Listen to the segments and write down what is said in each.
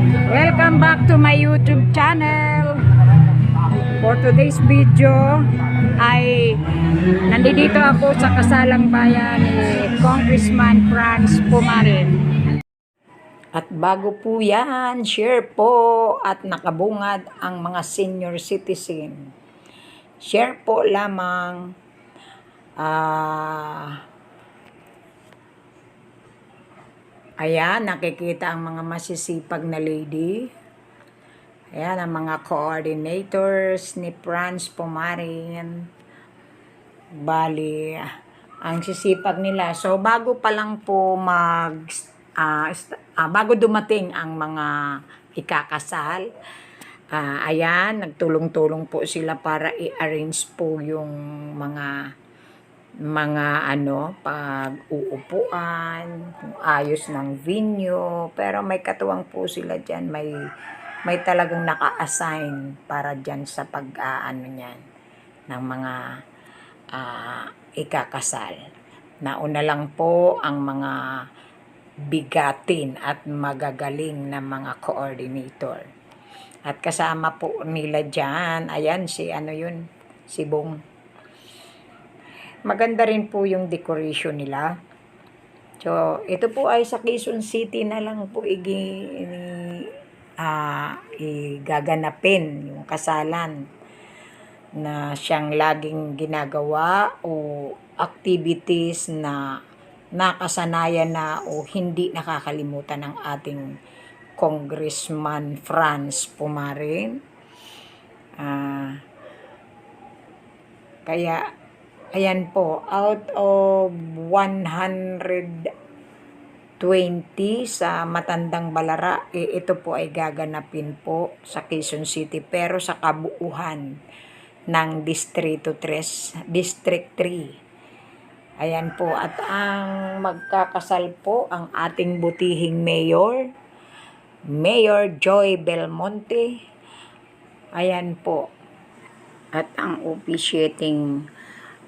Welcome back to my YouTube channel. For today's video ay nandito ako sa kasalang bayan ni Congressman Franz Pumarin. At bago po yan, share po at nakabungad ang mga senior citizen. Share po lamang ah Ayan, nakikita ang mga masisipag na lady. Ayan, ang mga coordinators ni Franz Pumarin. Bali, ang sisipag nila. So, bago pa lang po mag... st- ah, bago dumating ang mga ikakasal, ah, ayan, nagtulong-tulong po sila para i-arrange po yung mga mga ano, pag uupuan, ayos ng venue, pero may katuwang po sila dyan, may, may talagang naka-assign para dyan sa pag-aano niyan, ng mga ah, ikakasal. Nauna lang po ang mga bigatin at magagaling na mga coordinator. At kasama po nila dyan, ayan si ano yun, si Bong. Maganda rin po yung decoration nila. So, ito po ay sa Quezon City na lang po igi, ah, igaganapin yung kasalan na siyang laging ginagawa o activities na nakasanayan na o hindi nakakalimutan ng ating Congressman Franz Pumarin. Ah, kaya Ayan po, out of 120 sa Matandang Balara, eh, ito po ay gaganapin po sa Quezon City pero sa kabuuhan ng Distrito 3, District 3. Ayan po, at ang magkakasal po ang ating butihing mayor, Mayor Joy Belmonte. Ayan po. At ang officiating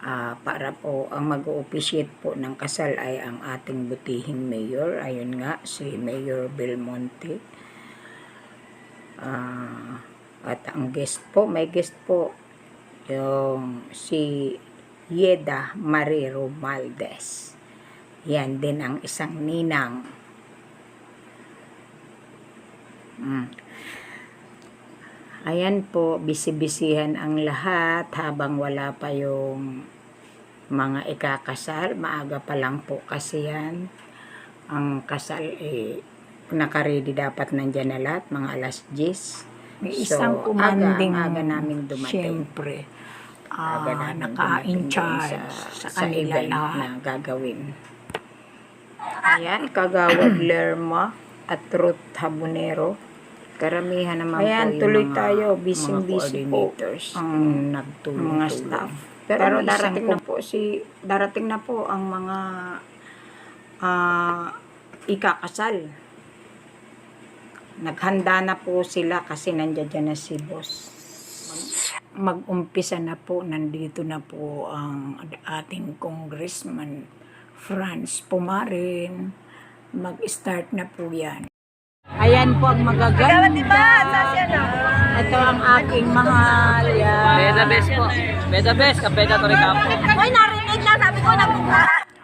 Ah, para po ang mag-officiate po ng kasal ay ang ating butihing mayor. Ayun nga, si Mayor Belmonte. Ah, at ang guest po, may guest po, yung si Yeda Mariro Maldez. Yan din ang isang ninang. Mm. Ayan po, bisibisihan ang lahat habang wala pa yung mga ikakasal. Maaga pa lang po kasi yan. Ang kasal eh, nakaredy dapat nandyan na lahat, mga alas 10. May isang commanding, aga, aga namin dumating. Siyempre, ah, Aga namin naka-in dumating charge doon sa, sa kanila event lahat. na gagawin. Ayan, Kagawad Lerma at Ruth Habonero. Karamihan naman Ayan, po yung tuloy mga, tayo. mga Busy-busy po ang nagtulong mga staff. Pero, Pero darating na po si darating na po ang mga ah, ikakasal. Naghanda na po sila kasi nandiyan dyan na si boss. Mag-umpisa na po, nandito na po ang ating congressman Franz Pumarin. Mag-start na po yan. Ayan po ang magaganda. Ito ang aking mahal. Yan. Beda best po. Beda best, kapeda to rin po. Uy, narinig na, sabi ko, nagbuka.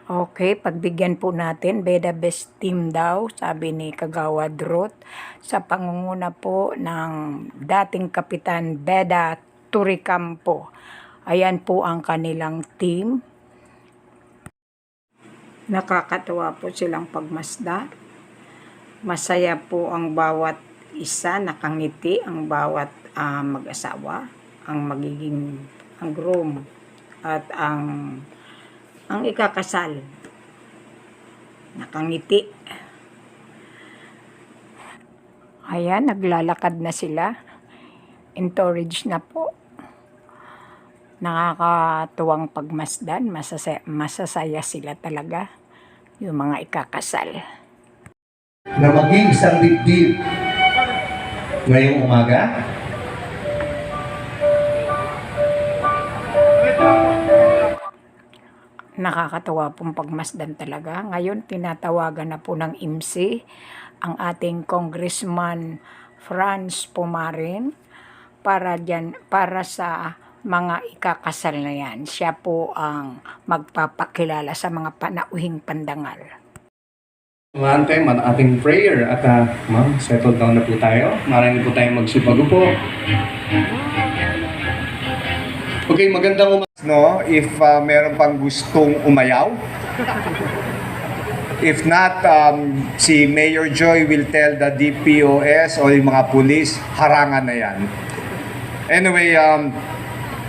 Okay, pagbigyan po natin, Beda Best Team daw, sabi ni Kagawad Ruth, sa pangunguna po ng dating Kapitan Beda Turicampo. Ayan po ang kanilang team. Nakakatuwa po silang pagmasda. Masaya po ang bawat isa, nakangiti ang bawat ah, mag-asawa, ang magiging ang groom at ang ang ikakasal. Nakangiti. Ayan, naglalakad na sila. Encourage na po. Nakakatuwang pagmasdan. Masasaya, masasaya sila talaga. Yung mga ikakasal. Na maging isang dibdib ngayong umaga. nakakatawa pong pagmasdan talaga. Ngayon, tinatawagan na po ng IMSI ang ating Congressman Franz Pumarin para diyan para sa mga ikakasal na yan. Siya po ang magpapakilala sa mga panauhing pandangal. One time, ang ating prayer at uh, ma'am, settle down na po tayo. Marami po tayong magsibago po. Okay, magandang umaga. No, if uh, meron pang gustong umayaw. If not, um, si Mayor Joy will tell the DPOS o yung mga pulis, harangan na yan. Anyway, um,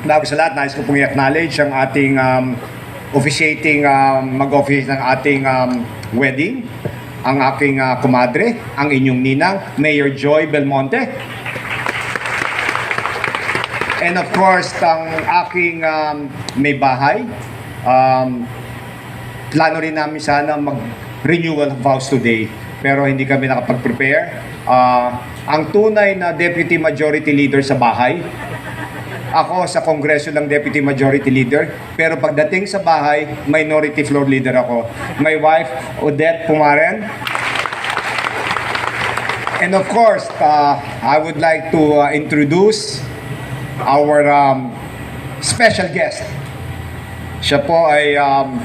bago sa lahat, nais ko pong i-acknowledge ang ating um, officiating, um, mag-office ng ating um, wedding, ang aking uh, kumadre, ang inyong ninang, Mayor Joy Belmonte. And of course, ang aking um, may bahay, um, plano rin namin sana mag-renewal of vows today. Pero hindi kami nakapag-prepare. Ah, ang tunay na Deputy Majority Leader sa bahay, ako sa Kongreso lang Deputy Majority Leader. Pero pagdating sa bahay, Minority Floor Leader ako. My wife, Odette Pumaren. And of course, uh, I would like to uh, introduce our um, special guest. Siya po ay um,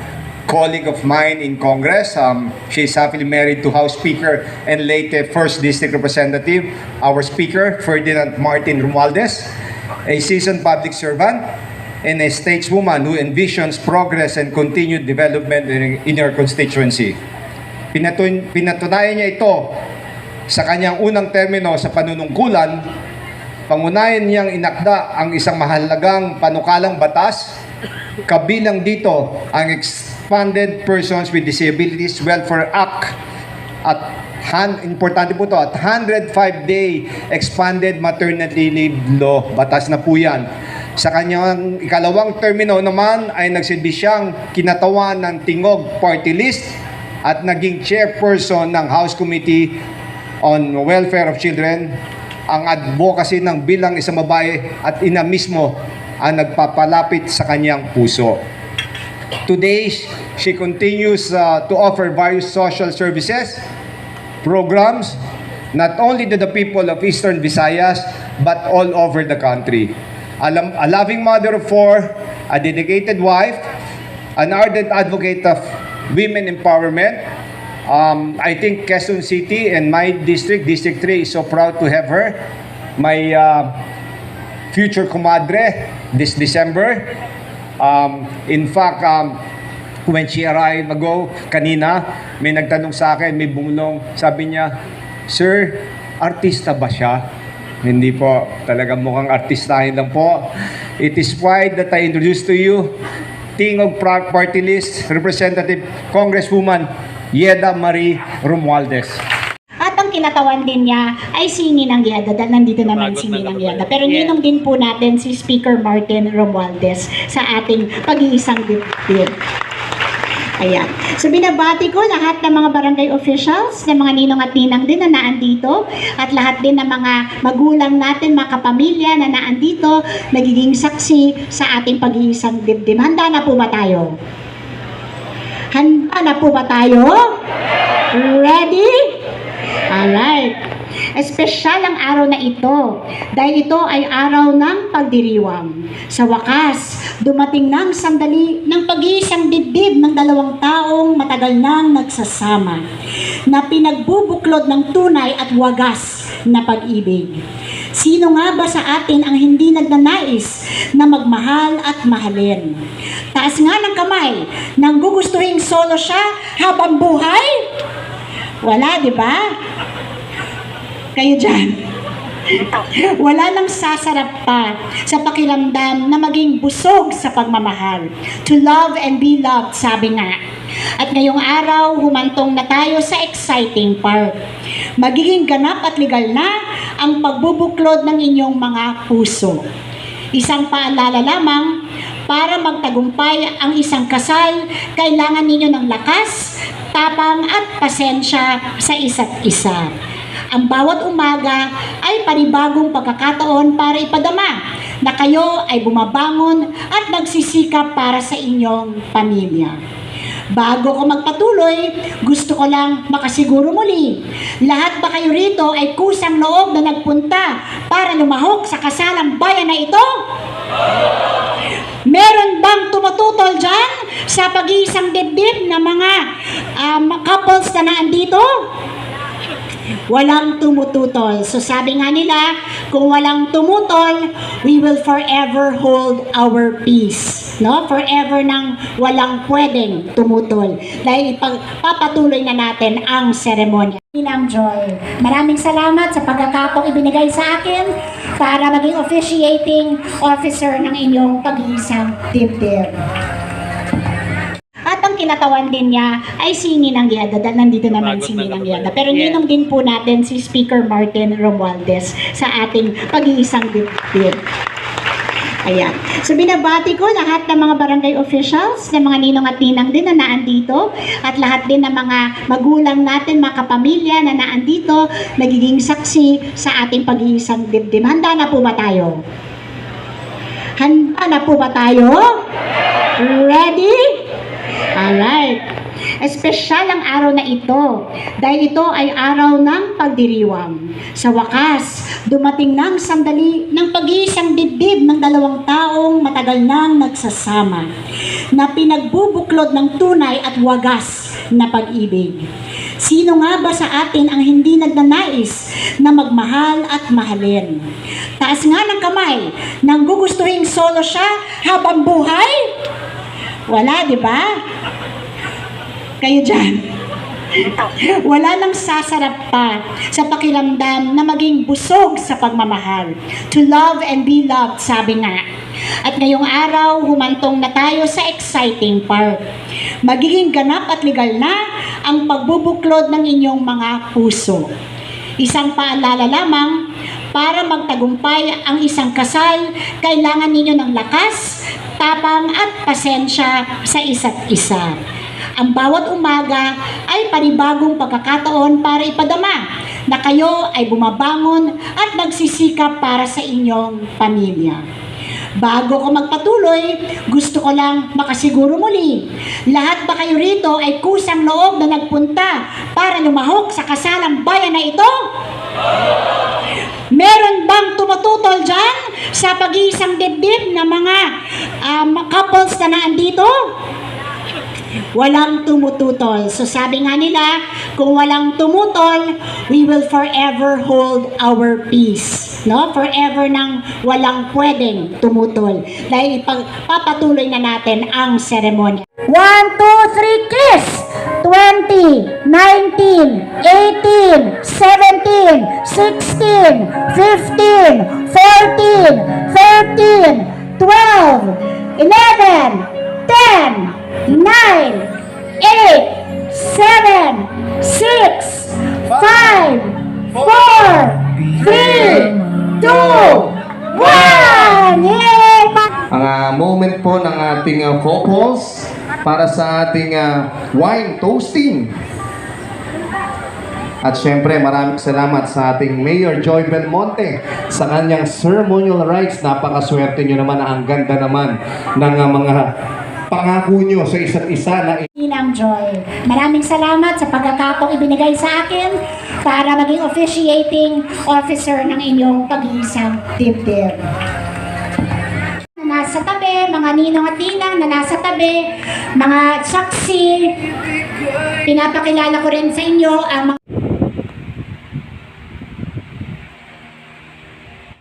colleague of mine in Congress. Um, she is happily married to House Speaker and late uh, First District Representative, our Speaker, Ferdinand Martin Romualdez, a seasoned public servant and a stateswoman who envisions progress and continued development in, her constituency. Pinatun, pinatunayan niya ito sa kanyang unang termino sa panunungkulan pangunayan niyang inakda ang isang mahalagang panukalang batas, kabilang dito ang Expanded Persons with Disabilities Welfare Act at han, importante po to at 105-day expanded maternity leave law. Batas na po yan. Sa kanyang ikalawang termino naman ay nagsilbi siyang kinatawan ng Tingog Party List at naging chairperson ng House Committee on Welfare of Children ang advocacy ng bilang isang babae at ina mismo ang nagpapalapit sa kanyang puso. Today, she continues uh, to offer various social services, programs, not only to the people of Eastern Visayas, but all over the country. A loving mother of four, a dedicated wife, an ardent advocate of women empowerment, Um, I think Quezon City and my district, District 3, is so proud to have her. My uh, future comadre this December. Um, in fact, um, when she arrived ago, kanina, may nagtanong sa akin, may bumulong, sabi niya, Sir, artista ba siya? Hindi po, talagang mukhang artistahin lang po. It is pride that I introduce to you, Tingog Party List, Representative Congresswoman Yeda Marie Romualdez. At ang kinatawan din niya ay si Ninang Yeda dahil nandito naman Bagot si na Ninang naman. Yeda. Pero Yeah. ninong din po natin si Speaker Martin Romualdez sa ating pag-iisang dibdib. Ayan. So binabati ko lahat ng mga barangay officials, ng mga ninong at ninang din na naandito, at lahat din ng mga magulang natin, mga kapamilya na naandito, nagiging saksi sa ating pag-iisang dibdib. Handa na po ba tayo? Handa na po ba tayo? Ready? Alright. Espesyal ang araw na ito dahil ito ay araw ng pagdiriwang. Sa wakas, dumating ng sandali ng pag-iisang dibdib ng dalawang taong matagal nang nagsasama na pinagbubuklod ng tunay at wagas na pag-ibig. Sino nga ba sa atin ang hindi nagnanais na magmahal at mahalin? Taas nga ng kamay nang gugustuhin solo siya habang buhay? Wala, di ba? Kayo dyan. Wala nang sasarap pa sa pakiramdam na maging busog sa pagmamahal. To love and be loved, sabi nga. At ngayong araw, humantong na tayo sa exciting part. Magiging ganap at legal na ang pagbubuklod ng inyong mga puso. Isang paalala lamang, para magtagumpay ang isang kasal, kailangan ninyo ng lakas, tapang at pasensya sa isa't isa. Ang bawat umaga ay panibagong pagkakataon para ipadama na kayo ay bumabangon at nagsisikap para sa inyong pamilya. Bago ko magpatuloy, gusto ko lang makasiguro muli. Lahat ba kayo rito ay kusang loob na nagpunta para lumahok sa kasalang bayan na ito? Meron bang tumututol dyan sa pag-iisang dibdib na mga um, couples na naandito? Walang tumututol. So sabi nga nila, kung walang tumutol, we will forever hold our peace. No? Forever nang walang pwedeng tumutol. Dahil ipagpapatuloy na natin ang seremonya. Inang Joy, maraming salamat sa pagkakataong ibinigay sa akin para maging officiating officer ng inyong pag-iisang dibdib. Kinatawan din niya ay si Ninang Yada. Dahil nandito naman si Ninang Yada. Pero ninong din po natin si Speaker Martin Romualdez sa ating pag-iisang dibdib. Ayan. So binabati ko lahat ng mga barangay officials, ng mga ninong at ninang din na naandito, at lahat din ng mga magulang natin, mga kapamilya na naandito, nagiging saksi sa ating pag-iisang dibdib. Handa na po ba tayo? Handa na po ba tayo? Ready? Alright. Espesyal ang araw na ito dahil ito ay araw ng pagdiriwang. Sa wakas, dumating ng sandali ng pag-iisang dibdib ng dalawang taong matagal nang nagsasama na pinagbubuklod ng tunay at wagas na pag-ibig. Sino nga ba sa atin ang hindi nagnanais na magmahal at mahalin? Taas nga ng kamay nang gugustuhin solo siya habang buhay? Wala, di ba? Kayo dyan. Wala nang sasarap pa sa pakiramdam na maging busog sa pagmamahal. To love and be loved, sabi nga. At ngayong araw, humantong na tayo sa exciting part. Magiging ganap at legal na ang pagbubuklod ng inyong mga puso. Isang paalala lamang, para magtagumpay ang isang kasal, kailangan ninyo ng lakas, tapang at pasensya sa isa't isa. Ang bawat umaga ay panibagong pagkakataon para ipadama na kayo ay bumabangon at nagsisikap para sa inyong pamilya. Bago ko magpatuloy, gusto ko lang makasiguro muli. Lahat ba kayo rito ay kusang loob na nagpunta para lumahok sa kasalang bayan na ito? Meron bang tumututol dyan sa pag-iisang dibdib na mga um, couples na naandito? Walang tumututol. So sabi nga nila, kung walang tumutol, we will forever hold our peace. No? Forever nang walang pwedeng tumutol. Dahil ipagpapatuloy na natin ang seremonya. 1, 2, 3, kiss! 20, 19, 18, 17, 16, 15, 14, 13, 12, 11, 10, 9, 8, 7, 6, 5, 4, 3, 2, 1, Yay! ang ah, moment po ng ating ah, couples para sa ating ah, wine toasting. At syempre, maraming salamat sa ating Mayor Joy Belmonte sa kanyang ceremonial rites. Napakaswerte nyo naman na ang ganda naman ng ah, mga pangako nyo sa isa't isa na Inang Joy, maraming salamat sa pagkakataong ibinigay sa akin para maging officiating officer ng inyong pag-iisang dibdib. Na nasa tabi, mga ninong at ninang na nasa tabi, mga saksi, pinapakilala ko rin sa inyo ang mga